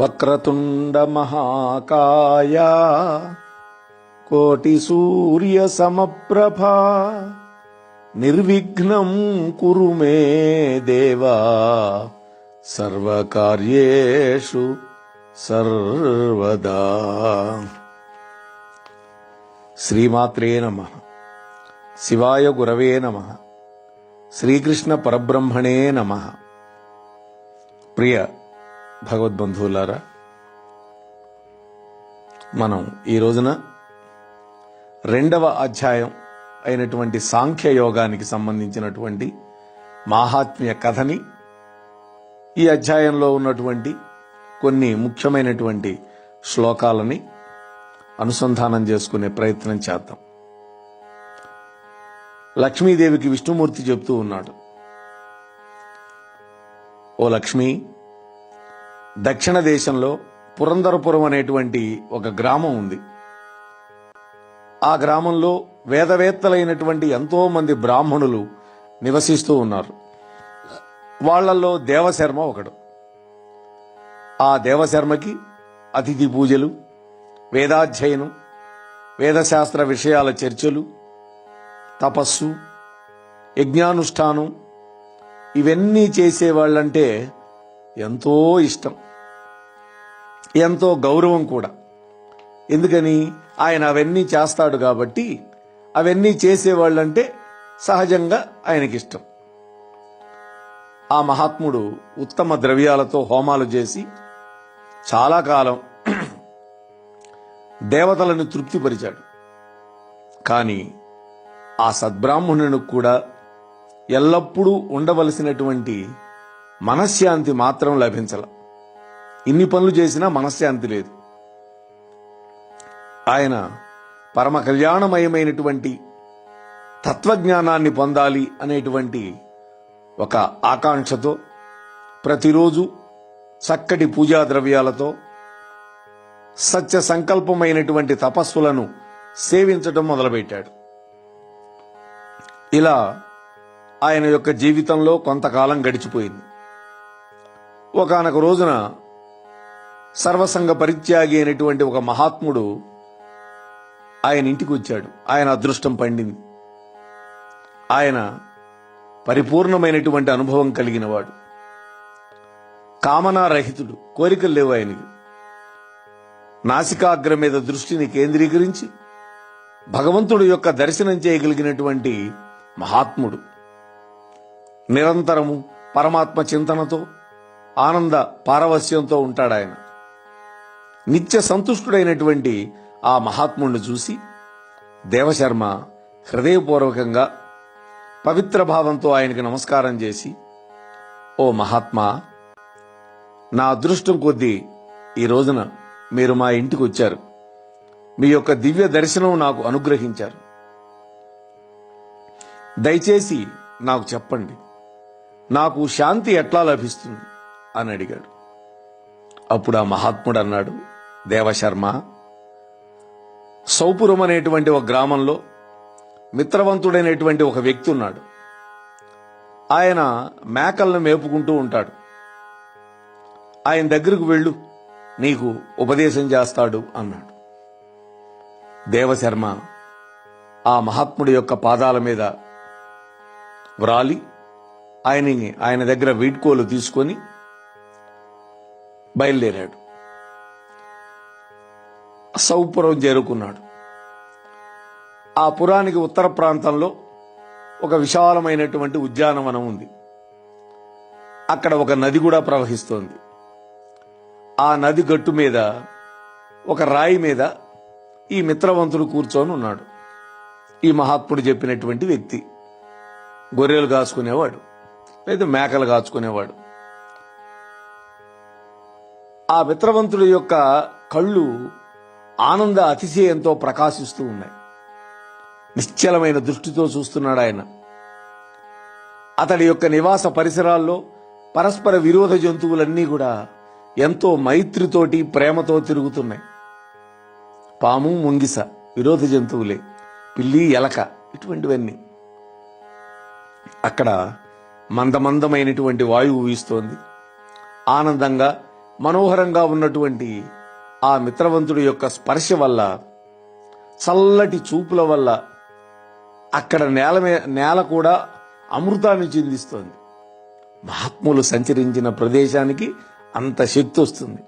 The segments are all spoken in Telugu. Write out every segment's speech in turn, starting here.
వక్రతుండ మహాకాయ కోటి సూర్య సమప్రభా నిర్విఘ్నం కురు మే దేవా. సర్వకార్యేషు సర్వదా. శ్రీమాత్రే నమ. శివాయ గురవే నమ. శ్రీకృష్ణ పరబ్రహ్మణే నమ. ప్రియ భగవద్బంధువులారా మనం ఈ రోజున రెండవ అధ్యాయం అయినటువంటి సాంఖ్య యోగానికి సంబంధించినటువంటి మాహాత్మ్య కథని ఈ అధ్యాయంలో ఉన్నటువంటి కొన్ని ముఖ్యమైనటువంటి శ్లోకాలని అనుసంధానం చేసుకునే ప్రయత్నం చేద్దాం. లక్ష్మీదేవికి విష్ణుమూర్తి చెప్తూ ఉన్నాడు ఓ లక్ష్మి దక్షిణ దేశంలో పురందరపురం అనేటువంటి ఒక గ్రామం ఉంది. ఆ గ్రామంలో వేదవేత్తలైనటువంటి ఎంతో మంది బ్రాహ్మణులు నివసిస్తూ ఉన్నారు. వాళ్ళలో దేవశర్మ ఒకడు. ఆ దేవశర్మకి అతిథి పూజలు వేదాధ్యయనం వేదశాస్త్ర విషయాల చర్చలు తపస్సు యజ్ఞానుష్ఠానం ఇవన్నీ చేసేవాళ్ళంటే ఎంతో ఇష్టం. ఎంతో గౌరవం కూడా. ఎందుకని? ఆయన అవన్నీ చేస్తాడు కాబట్టి అవన్నీ చేసేవాళ్ళంటే సహజంగా ఆయనకిష్టం. ఆ మహాత్ముడు ఉత్తమ ద్రవ్యాలతో హోమాలు చేసి చాలా కాలం దేవతలను తృప్తిపరిచాడు. కానీ ఆ సద్బ్రాహ్మణునికి కూడా ఎల్లప్పుడూ ఉండవలసినటువంటి మనశ్శాంతి మాత్రం లభించల. ఇన్ని పనులు చేసినా మనశ్శాంతి లేదు. ఆయన పరమ కళ్యాణమయమైనటువంటి తత్వజ్ఞానాన్ని పొందాలి అనేటువంటి ఒక ఆకాంక్షతో ప్రతిరోజు చక్కటి పూజా ద్రవ్యాలతో సత్య సంకల్పమైనటువంటి తపస్సులను సేవించటం మొదలుపెట్టాడు. ఇలా ఆయన యొక్క జీవితంలో కొంతకాలం గడిచిపోయింది. ఒకనొక రోజున సర్వసంగ పరిత్యాగి అయినటువంటి ఒక మహాత్ముడు ఆయన ఇంటికి వచ్చాడు. ఆయన అదృష్టం పండింది. ఆయన పరిపూర్ణమైనటువంటి అనుభవం కలిగినవాడు కామనారహితుడు కోరికలు లేవు ఆయనకి. నాసికాగ్ర మీద దృష్టిని కేంద్రీకరించి భగవంతుడు యొక్క దర్శనం చేయగలిగినటువంటి మహాత్ముడు. నిరంతరము పరమాత్మ చింతనతో ఆనంద పారవస్యంతో ఉంటాడాయన. నిత్య సంతుష్టుడైనటువంటి ఆ మహాత్ముడిని చూసి దేవశర్మ హృదయపూర్వకంగా పవిత్ర భావంతో ఆయనకి నమస్కారం చేసి ఓ మహాత్మా నా అదృష్టం కొద్దీ ఈ రోజున మీరు మా ఇంటికి వచ్చారు. మీ యొక్క దివ్య దర్శనం నాకు అనుగ్రహించారు. దయచేసి నాకు చెప్పండి నాకు శాంతి ఎట్లా లభిస్తుంది? అని అడిగాడు. అప్పుడు ఆ మహాత్ముడు అన్నాడు దేవశర్మ. సౌపురం అనేటువంటి ఒక గ్రామంలో మిత్రవంతుడైనటువంటి ఒక వ్యక్తి ఉన్నాడు. ఆయన మేకలను మేపుకుంటూ ఉంటాడు. ఆయన దగ్గరకు వెళ్ళు నీకు ఉపదేశం చేస్తాడు అన్నాడు. దేవశర్మ ఆ మహాత్ముడి యొక్క పాదాల మీద వ్రాలి ఆయనని ఆయన దగ్గర వీడ్కోలు తీసుకొని బయలుదేరాడు. సౌపురం చేరుకున్నాడు. ఆ పురానికి ఉత్తర ప్రాంతంలో ఒక విశాలమైనటువంటి ఉద్యానవనం ఉంది. అక్కడ ఒక నది కూడా ప్రవహిస్తోంది. ఆ నది గట్టు మీద ఒక రాయి మీద ఈ మిత్రవంతుడు కూర్చొని ఉన్నాడు. ఈ మహాత్ముడు చెప్పినటువంటి వ్యక్తి. గొర్రెలు కాచుకునేవాడు లేదా మేకలు కాచుకునేవాడు. ఆ మిత్రవంతుడి యొక్క కళ్ళు ఆనంద అతిశయంతో ప్రకాశిస్తూ ఉన్నాయి. నిశ్చలమైన దృష్టితో చూస్తున్నాడు ఆయన. అతడి యొక్క నివాస పరిసరాల్లో పరస్పర విరోధ జంతువులన్నీ కూడా ఎంతో మైత్రితోటి ప్రేమతో తిరుగుతున్నాయి. పాము ముంగిస విరోధ జంతువులే పిల్లి ఎలక ఇటువంటివన్నీ. అక్కడ మందమందమైనటువంటి వాయువు వీస్తోంది. ఆనందంగా మనోహరంగా ఉన్నటువంటి ఆ మిత్రవంతుడి యొక్క స్పర్శ వల్ల చల్లటి చూపుల వల్ల అక్కడ నేల నేల కూడా అమృతాన్ని చిందిస్తోంది. మహాత్ములు సంచరించిన ప్రదేశానికి అంత శక్తి వస్తుంది.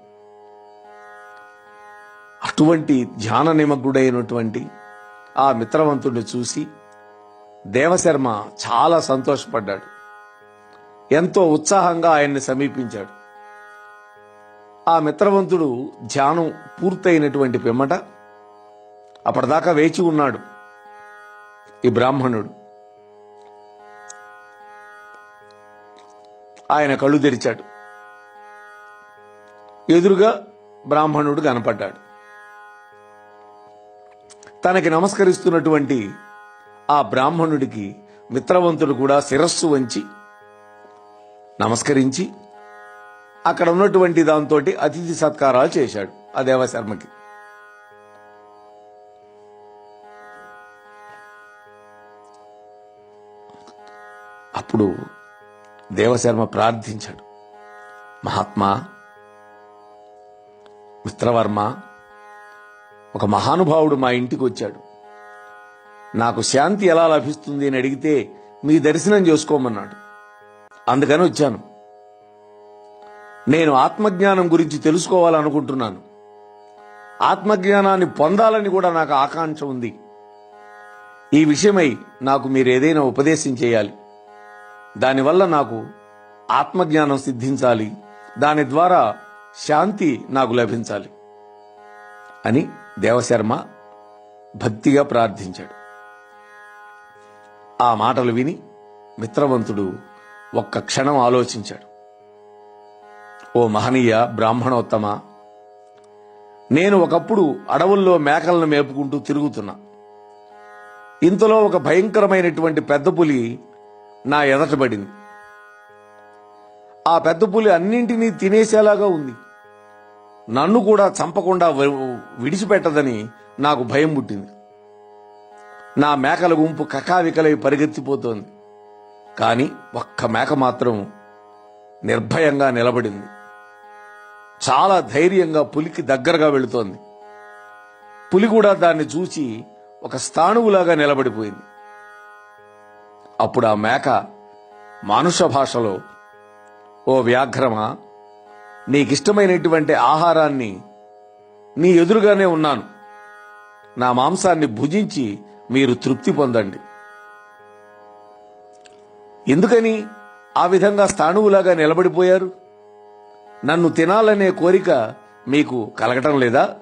అటువంటి ధ్యాన నిమగ్నుడైనటువంటి ఆ మిత్రవంతుడిని చూసి దేవశర్మ చాలా సంతోషపడ్డాడు. ఎంతో ఉత్సాహంగా ఆయన్ని సమీపించాడు. ఆ మిత్రవంతుడు ధ్యానం పూర్తయినటువంటి పిమ్మట అప్పటిదాకా వేచి ఉన్నాడు ఈ బ్రాహ్మణుడు. ఆయన కళ్ళు తెరిచాడు. ఎదురుగా బ్రాహ్మణుడు కనపడ్డాడు. తనకి నమస్కరిస్తున్నటువంటి ఆ బ్రాహ్మణుడికి మిత్రవంతుడు కూడా శిరస్సు వంచి నమస్కరించి అక్కడ ఉన్నటువంటి దాంతో అతిథి సత్కారాలు చేశాడు ఆ దేవశర్మకి. అప్పుడు దేవశర్మ ప్రార్థించాడు. మహాత్మా మిత్రవర్మ ఒక మహానుభావుడు మా ఇంటికి వచ్చాడు. నాకు శాంతి ఎలా లభిస్తుంది అని అడిగితే మీ దర్శనం చేసుకోమన్నాడు. అందుకని వచ్చాను. నేను ఆత్మజ్ఞానం గురించి తెలుసుకోవాలనుకుంటున్నాను. ఆత్మజ్ఞానాన్ని పొందాలని కూడా నాకు ఆకాంక్ష ఉంది. ఈ విషయమై నాకు మీరు ఏదైనా ఉపదేశం చేయాలి. దానివల్ల నాకు ఆత్మజ్ఞానం సిద్ధించాలి. దాని ద్వారా శాంతి నాకు లభించాలి అని దేవశర్మ భక్తిగా ప్రార్థించాడు. ఆ మాటలు విని మిత్రవంతుడు ఒక్క క్షణం ఆలోచించాడు. ఓ మహనీయ బ్రాహ్మణోత్తమ నేను ఒకప్పుడు అడవుల్లో మేకలను మేపుకుంటూ తిరుగుతున్నా. ఇంతలో ఒక భయంకరమైనటువంటి పెద్ద పులి నా ఎదటబడింది ఆ పెద్ద పులి అన్నింటినీ తినేసేలాగా ఉంది. నన్ను కూడా చంపకుండా విడిచిపెట్టదని నాకు భయం పుట్టింది. నా మేకల గుంపు కకావికలై పరిగెత్తిపోతోంది. కానీ ఒక్క మేక మాత్రం నిర్భయంగా నిలబడింది. చాలా ధైర్యంగా పులికి దగ్గరగా వెళుతోంది. పులి కూడా దాన్ని చూసి ఒక స్థాణువులాగా నిలబడిపోయింది. అప్పుడు ఆ మేక మానుష భాషలో ఓ వ్యాఘ్రమా నీకిష్టమైనటువంటి ఆహారాన్ని నీ ఎదురుగానే ఉన్నాను. నా మాంసాన్ని భుజించి మీరు తృప్తి పొందండి. ఎందుకని ఆ విధంగా స్థాణువులాగా నిలబడిపోయారు? నన్ను తినాలనే కోరిక మీకు కలగటం లేదా?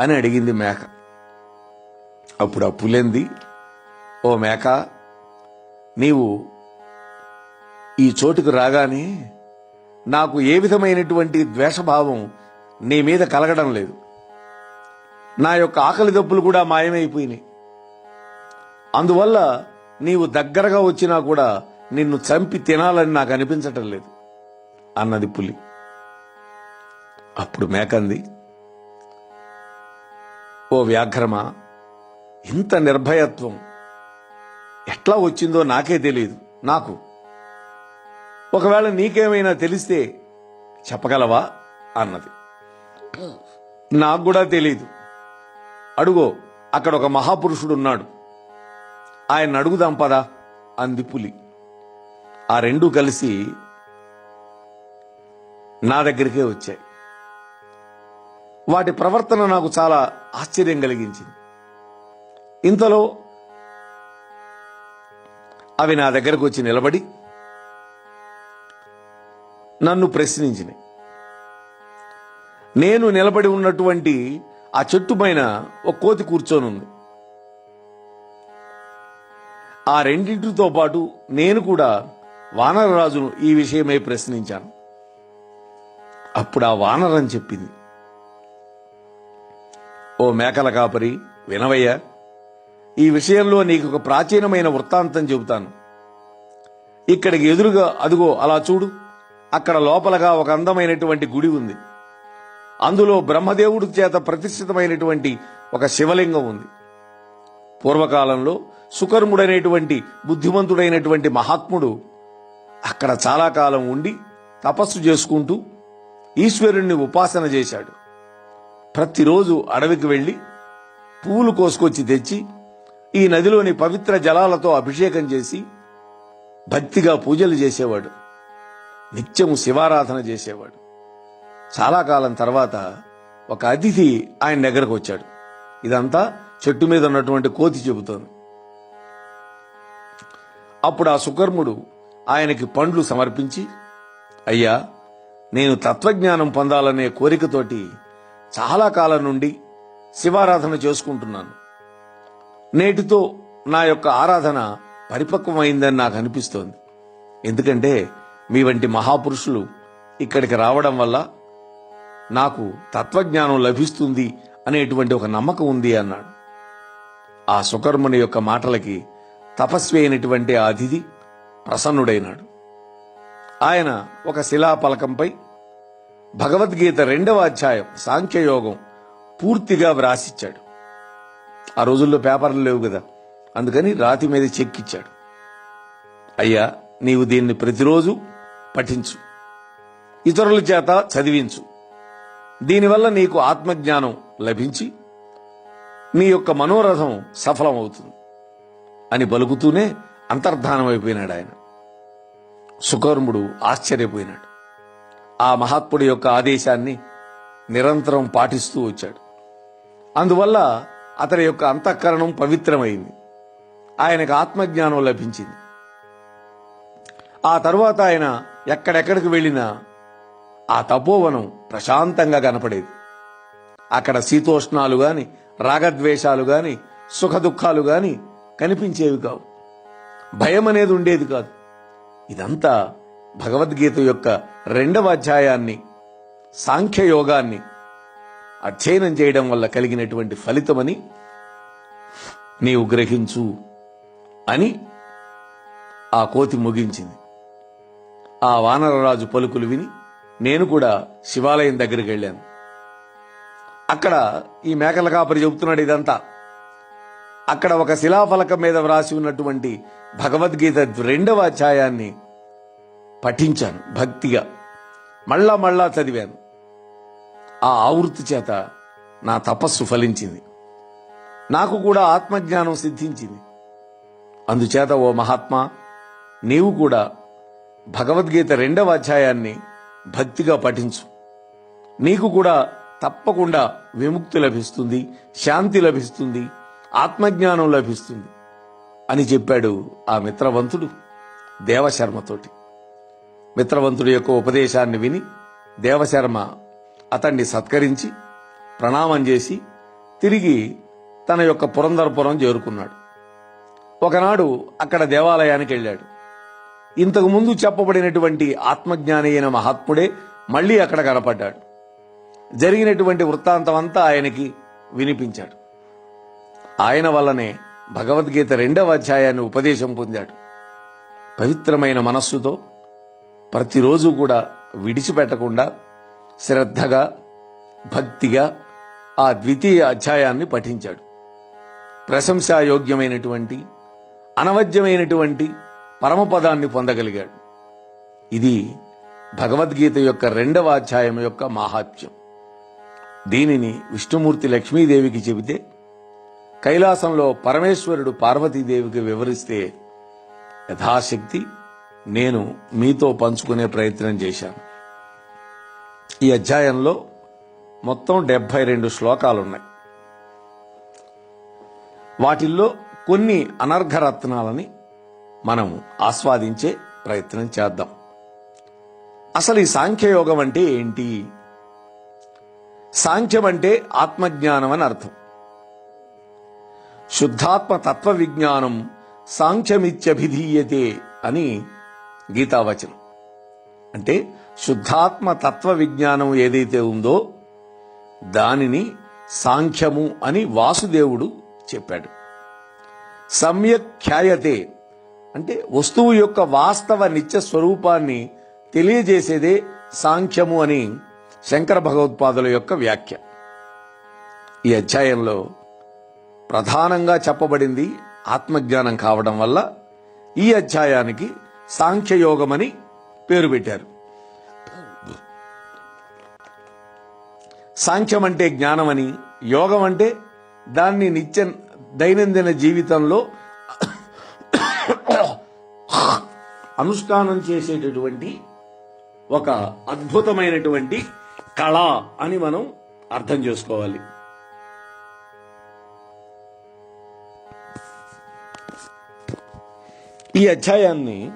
అని అడిగింది మేక. అప్పుడు ఆ పులింది ఓ మేక నీవు ఈ చోటుకు రాగానే నాకు ఏ విధమైనటువంటి ద్వేషభావం నీ మీద కలగడం లేదు. నా యొక్క ఆకలి దప్పులు కూడా మాయమైపోయినాయి. అందువల్ల నీవు దగ్గరగా వచ్చినా కూడా నిన్ను చంపి తినాలని నాకు అనిపించటం లేదు. అన్నది పులి. అప్పుడు మేకంది ఓ వ్యాఘ్రమా ఇంత నిర్భయత్వం ఎట్లా వచ్చిందో నాకే తెలియదు నాకు. ఒకవేళ నీకేమైనా తెలిస్తే చెప్పగలవా? అన్నది. నాకు కూడా తెలియదు అడుగో అక్కడ ఒక మహాపురుషుడు ఉన్నాడు ఆయన అడుగుదాం పదా అంది పులి. ఆ రెండు కలిసి నా దగ్గరికే వచ్చాయి. వాటి ప్రవర్తన నాకు చాలా ఆశ్చర్యం కలిగించింది. ఇంతలో అవి నా దగ్గరకు వచ్చి నిలబడి నన్ను ప్రశ్నించినాయి నేను నిలబడి ఉన్నటువంటి ఆ చెట్టు పైన ఒక కోతి కూర్చొని ఉంది ఆ రెండింటితో పాటు నేను కూడా వానరరాజును ఈ విషయమై ప్రశ్నించాను. అప్పుడు ఆ వానరం చెప్పింది. ఓ మేకల కాపరి వినవయ్య ఈ విషయంలో నీకు ఒక ప్రాచీనమైన వృత్తాంతం చెబుతాను. ఇక్కడికి ఎదురుగా అదుగో అలా చూడు. అక్కడ లోపలగా ఒక అందమైనటువంటి గుడి ఉంది. అందులో బ్రహ్మదేవుడి చేత ప్రతిష్ఠితమైనటువంటి ఒక శివలింగం ఉంది. పూర్వకాలంలో సుకర్ముడైనటువంటి బుద్ధిమంతుడైనటువంటి మహాత్ముడు అక్కడ చాలా కాలం ఉండి తపస్సు చేసుకుంటూ ఈశ్వరుణ్ణి ఉపాసన చేశాడు. ప్రతిరోజు అడవికి వెళ్ళి పువ్వులు కోసుకొచ్చి తెచ్చి ఈ నదిలోని పవిత్ర జలాలతో అభిషేకం చేసి భక్తిగా పూజలు చేసేవాడు. నిత్యము శివారాధన చేసేవాడు. చాలా కాలం తర్వాత ఒక అతిథి ఆయన దగ్గరకు వచ్చాడు. ఇదంతా చెట్టు మీద ఉన్నటువంటి కోతి చెబుతోంది. అప్పుడు ఆ సుకర్ముడు ఆయనకి పండ్లు సమర్పించి అయ్యా నేను తత్వజ్ఞానం పొందాలనే కోరికతోటి చాలా కాలం నుండి శివారాధన చేసుకుంటున్నాను. నేటితో నా యొక్క ఆరాధన పరిపక్వమైందని నాకు అనిపిస్తోంది. ఎందుకంటే మీ వంటి మహాపురుషులు ఇక్కడికి రావడం వల్ల నాకు తత్వజ్ఞానం లభిస్తుంది అనేటువంటి ఒక నమ్మకం ఉంది అన్నాడు. ఆ సుకర్ముని యొక్క మాటలకి తపస్వి అయినటువంటి ఆ అతిథి ప్రసన్నుడైనాడు. ఆయన ఒక శిలాపలకంపై భగవద్గీత రెండవ అధ్యాయం సాంఖ్యయోగం పూర్తిగా వ్రాసిచ్చాడు. ఆ రోజుల్లో పేపర్లు లేవు కదా అందుకని రాతి మీద చెక్కిచ్చాడు. అయ్యా నీవు దీన్ని ప్రతిరోజు పఠించు. ఇతరుల చేత చదివించు. దీనివల్ల నీకు ఆత్మజ్ఞానం లభించి నీ యొక్క మనోరథం సఫలమవుతుంది అని పలుకుతూనే అంతర్ధానమైపోయినాడు ఆయన. సుకర్ముడు ఆశ్చర్యపోయినాడు. ఆ మహాత్ముడి యొక్క ఆదేశాన్ని నిరంతరం పాటిస్తూ వచ్చాడు. అందువల్ల అతని యొక్క అంతఃకరణం పవిత్రమైంది. ఆయనకు ఆత్మజ్ఞానం లభించింది. ఆ తరువాత ఆయన ఎక్కడెక్కడికి వెళ్ళినా ఆ తపోవనం ప్రశాంతంగా కనపడేది. అక్కడ శీతోష్ణాలు గాని రాగద్వేషాలు గాని సుఖదుఖాలు గాని కనిపించేవి కావు. భయం అనేది ఉండేది కాదు. ఇదంతా భగవద్గీత యొక్క రెండవ అధ్యాయాన్ని సాంఖ్యయోగాన్ని అధ్యయనం చేయడం వల్ల కలిగినటువంటి ఫలితమని నీవు గ్రహించు అని ఆ కోతి ముగించింది. ఆ వానరరాజు పలుకులు విని నేను కూడా శివాలయం దగ్గరికి వెళ్ళాను. అక్కడ ఈ మేకల కాపరి చెబుతున్నాడు ఇదంతా. అక్కడ ఒక శిలాఫలకం మీద వ్రాసి ఉన్నటువంటి భగవద్గీత రెండవ అధ్యాయాన్ని పఠించాను భక్తిగా. మళ్ళా మళ్ళా చదివాను. ఆ ఆవృత్తి చేత నా తపస్సు ఫలించింది. నాకు కూడా ఆత్మజ్ఞానం సిద్ధించింది. అందుచేత ఓ మహాత్మా నీవు కూడా భగవద్గీత రెండవ అధ్యాయాన్ని భక్తిగా పఠించు. నీకు కూడా తప్పకుండా విముక్తి లభిస్తుంది శాంతి లభిస్తుంది ఆత్మజ్ఞానం లభిస్తుంది అని చెప్పాడు ఆ మిత్రవంతుడు దేవశర్మతోటి. మిత్రవంతుడి యొక్క ఉపదేశాన్ని విని దేవశర్మ అతన్ని సత్కరించి ప్రణామం చేసి తిరిగి తన యొక్క పురంధరపురం చేరుకున్నాడు. ఒకనాడు అక్కడ దేవాలయానికి వెళ్ళాడు. ఇంతకు ముందు చెప్పబడినటువంటి ఆత్మజ్ఞాని అయిన మహాత్ముడే మళ్ళీ అక్కడ కనపడ్డాడు. జరిగినటువంటి వృత్తాంతం అంతా ఆయనకి వినిపించాడు. ఆయన వల్లనే భగవద్గీత రెండవ అధ్యాయాన్ని ఉపదేశం పొందాడు. పవిత్రమైన మనస్సుతో ప్రతిరోజు కూడా విడిచిపెట్టకుండా శ్రద్ధగా భక్తిగా ఆ ద్వితీయ అధ్యాయాన్ని పఠించాడు. ప్రశంసాయోగ్యమైనటువంటి అనవద్యమైనటువంటి పరమపదాన్ని పొందగలిగాడు. ఇది భగవద్గీత యొక్క రెండవ అధ్యాయం యొక్క మహాత్యం దీనిని విష్ణుమూర్తి లక్ష్మీదేవికి చెబితే కైలాసంలో పరమేశ్వరుడు పార్వతీదేవికి వివరిస్తే యథాశక్తి నేను మీతో పంచుకునే ప్రయత్నం చేశాను. ఈ అధ్యాయంలో మొత్తం డెబ్బై రెండు శ్లోకాలున్నాయి. వాటిల్లో కొన్ని అనర్ఘరత్నాలని మనం ఆస్వాదించే ప్రయత్నం చేద్దాం. అసలు ఈ సాంఖ్యయోగం అంటే ఏంటి? సాంఖ్యం అంటే ఆత్మజ్ఞానం అని అర్థం. శుద్ధాత్మ తత్వ విజ్ఞానం సాంఖ్యమిత్యభిధీయతే అని గీతావచనం. అంటే శుద్ధాత్మ తత్వ విజ్ఞానం ఏదైతే ఉందో దానిని సాంఖ్యము అని వాసుదేవుడు చెప్పాడు. సమ్యక్ ఖ్యాయతే అంటే వస్తువు యొక్క వాస్తవ నిత్య స్వరూపాన్ని తెలియజేసేదే సాంఖ్యము అని శంకర భగవత్పాదుల యొక్క వ్యాఖ్య. ఈ అధ్యాయంలో ప్రధానంగా చెప్పబడింది ఆత్మజ్ఞానం కావడం వల్ల ఈ అధ్యాయానికి సాంఖ్యయోగమని పేరు పెట్టారు. సాంఖ్యం అంటే జ్ఞానమని యోగం అంటే దాన్ని నిత్య దైనందిన జీవితంలో అనుష్ఠానం చేసేటటువంటి ఒక అద్భుతమైనటువంటి కళ అని మనం అర్థం చేసుకోవాలి. ఈ అధ్యాయాన్ని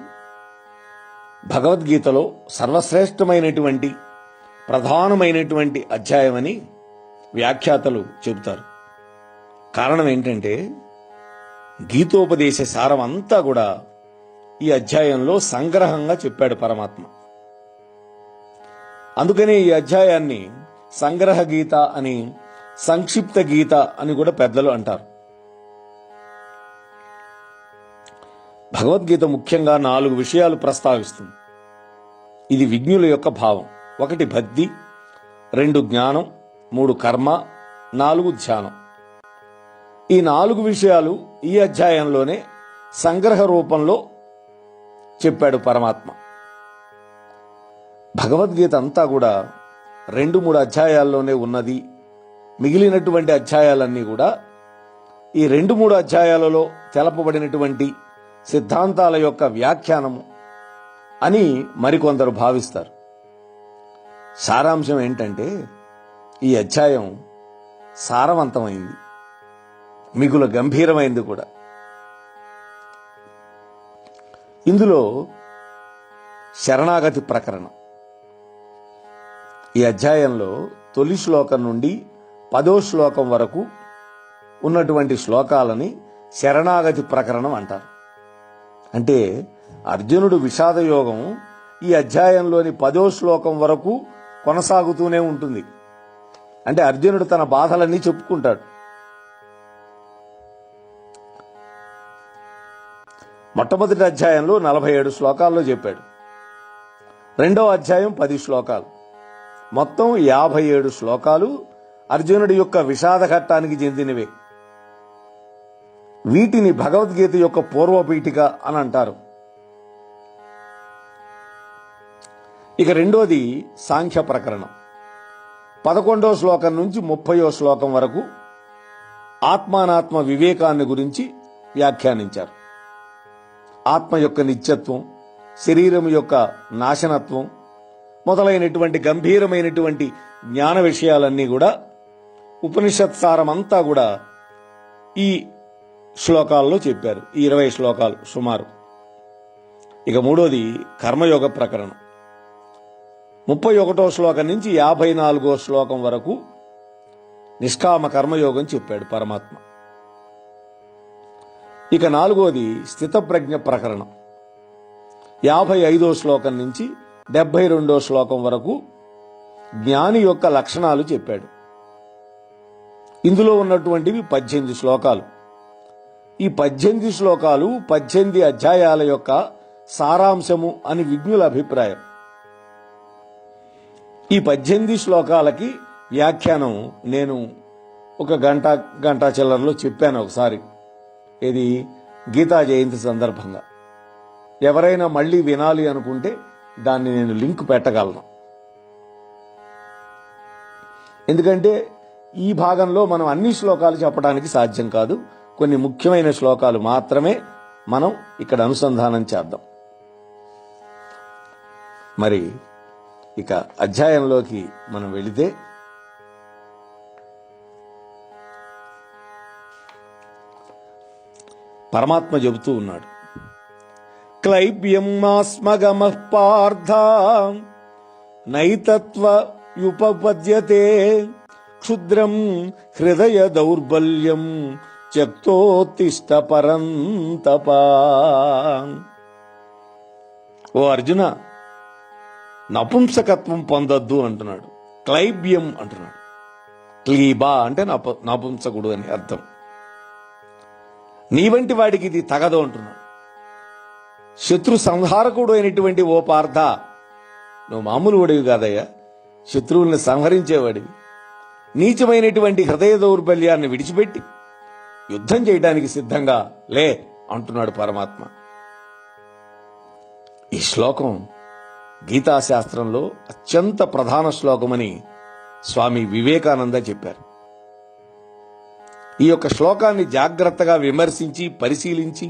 భగవద్గీతలో సర్వశ్రేష్టమైనటువంటి ప్రధానమైనటువంటి అధ్యాయమని వ్యాఖ్యాతలు చెబుతారు. కారణం ఏంటంటే గీతోపదేశ సారం అంతా కూడా ఈ అధ్యాయంలో సంగ్రహంగా చెప్పాడు పరమాత్మ. అందుకనే ఈ అధ్యాయాన్ని సంగ్రహ గీత అని సంక్షిప్త గీత అని కూడా పెద్దలు అంటారు. భగవద్గీత ముఖ్యంగా నాలుగు విషయాలు ప్రస్తావిస్తుంది. ఇది విజ్ఞుల యొక్క భావం. ఒకటి భక్తి రెండు జ్ఞానం మూడు కర్మ నాలుగు ధ్యానం. ఈ నాలుగు విషయాలు ఈ అధ్యాయంలోనే సంగ్రహ రూపంలో చెప్పాడు పరమాత్మ. భగవద్గీత అంతా కూడా రెండు మూడు అధ్యాయాల్లోనే ఉన్నది. మిగిలినటువంటి అధ్యాయాలన్నీ కూడా ఈ రెండు మూడు అధ్యాయాలలో తెలపబడినటువంటి సిద్ధాంతాల యొక్క వ్యాఖ్యానము అని మరికొందరు భావిస్తారు. సారాంశం ఏంటంటే ఈ అధ్యాయం సారవంతమైంది. మిగుల గంభీరమైంది కూడా. ఇందులో శరణాగతి ప్రకరణం. ఈ అధ్యాయంలో తొలి శ్లోకం నుండి పదో శ్లోకం వరకు ఉన్నటువంటి శ్లోకాలని శరణాగతి ప్రకరణం అంటారు. అంటే అర్జునుడు విషాద యోగం ఈ అధ్యాయంలోని పదో శ్లోకం వరకు కొనసాగుతూనే ఉంటుంది. అంటే అర్జునుడు తన బాధలన్నీ చెప్పుకుంటాడు. మొట్టమొదటి అధ్యాయంలో నలభై ఏడు శ్లోకాల్లో చెప్పాడు. రెండవ అధ్యాయం పది శ్లోకాలు. మొత్తం యాభై ఏడు శ్లోకాలు అర్జునుడి యొక్క విషాద ఘట్టానికి చెందినవే. వీటిని భగవద్గీత యొక్క పూర్వపీఠిక అని అంటారు. ఇక రెండోది సాంఖ్య ప్రకరణం. పదకొండో శ్లోకం నుంచి ముప్పయో శ్లోకం వరకు ఆత్మానాత్మ వివేకాన్ని గురించి వ్యాఖ్యానించారు. ఆత్మ యొక్క నిత్యత్వం శరీరం యొక్క నాశనత్వం మొదలైనటువంటి గంభీరమైనటువంటి జ్ఞాన విషయాలన్నీ కూడా ఉపనిషత్ సారమంతా కూడా ఈ శ్లోకాల్లో చెప్పారు. ఈ ఇరవై శ్లోకాలు సుమారు. ఇక మూడోది కర్మయోగ ప్రకరణం. ముప్పై ఒకటో శ్లోకం నుంచి యాభై నాలుగో శ్లోకం వరకు నిష్కామ కర్మయోగం చెప్పాడు పరమాత్మ. ఇక నాలుగోది స్థితప్రజ్ఞ ప్రకరణం. యాభై ఐదో శ్లోకం నుంచి డెబ్బై రెండో శ్లోకం వరకు జ్ఞాని యొక్క లక్షణాలు చెప్పాడు. ఇందులో ఉన్నటువంటివి పద్దెనిమిది శ్లోకాలు. ఈ పద్దెనిమిది శ్లోకాలు పద్దెనిమిది అధ్యాయాల యొక్క సారాంశము అని విజ్ఞుల అభిప్రాయం. ఈ పద్దెనిమిది శ్లోకాలకి వ్యాఖ్యానం నేను ఒక గంట గంట చిల్లరలో చెప్పాను ఒకసారి. ఇది గీతా జయంతి సందర్భంగా. ఎవరైనా మళ్ళీ వినాలి అనుకుంటే దాన్ని నేను లింక్ పెట్టగలను. ఎందుకంటే ఈ భాగంలో మనం అన్ని శ్లోకాలు చెప్పడానికి సాధ్యం కాదు. కొన్ని ముఖ్యమైన శ్లోకాలు మాత్రమే మనం ఇక్కడ అనుసంధానం చేద్దాం. మరి ఇక అధ్యాయంలోకి మనం వెళితే పరమాత్మ చెబుతూ ఉన్నాడు. క్లైబ్యం మాస్మగమ పార్థ నైతత్వ యుపపద్యతే క్షుద్రం హృదయ దౌర్బల్యం త్యక్తోత్తిష్ట పరంతపా ఓ అర్జున నపుంసకత్వం పొందొద్దు అంటున్నాడు. క్లైబ్యం అంటున్నాడు. క్లీబా అంటే నప నపుంసకుడు అని అర్థం. నీ వంటి వాడికి ఇది తగదు అంటున్నాడు. శత్రు సంహారకుడు అయినటువంటి ఓ పార్థ నువ్వు మామూలు వాడివి కాదయ్యా. శత్రువుల్ని సంహరించేవాడివి. నీచమైనటువంటి హృదయ దౌర్బల్యాన్ని విడిచిపెట్టి యుద్ధం చేయడానికి సిద్ధంగా లే అంటున్నాడు పరమాత్మ. ఈ శ్లోకం గీతాశాస్త్రంలో అత్యంత ప్రధాన శ్లోకమని స్వామి వివేకానంద చెప్పారు. ఈ యొక్క శ్లోకాన్ని జాగ్రత్తగా విమర్శించి పరిశీలించి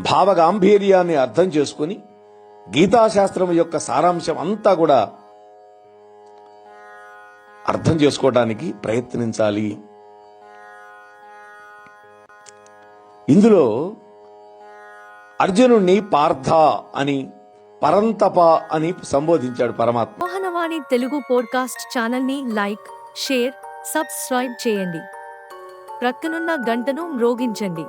భావగాంభీర్యాన్ని అర్థం చేసుకుని గీతాశాస్త్రం యొక్క సారాంశం అంతా కూడా అర్థం చేసుకోవడానికి ప్రయత్నించాలి. ఇందులో అర్జునుణ్ణి పార్థ అని పరంతప అని సంబోధించాడు పరమాత్మ. మోహనవాణి తెలుగు పోడ్కాస్ట్ ఛానల్ని లైక్ షేర్ సబ్స్క్రైబ్ చేయండి. ప్రక్కనున్న గంటను మ్రోగించండి.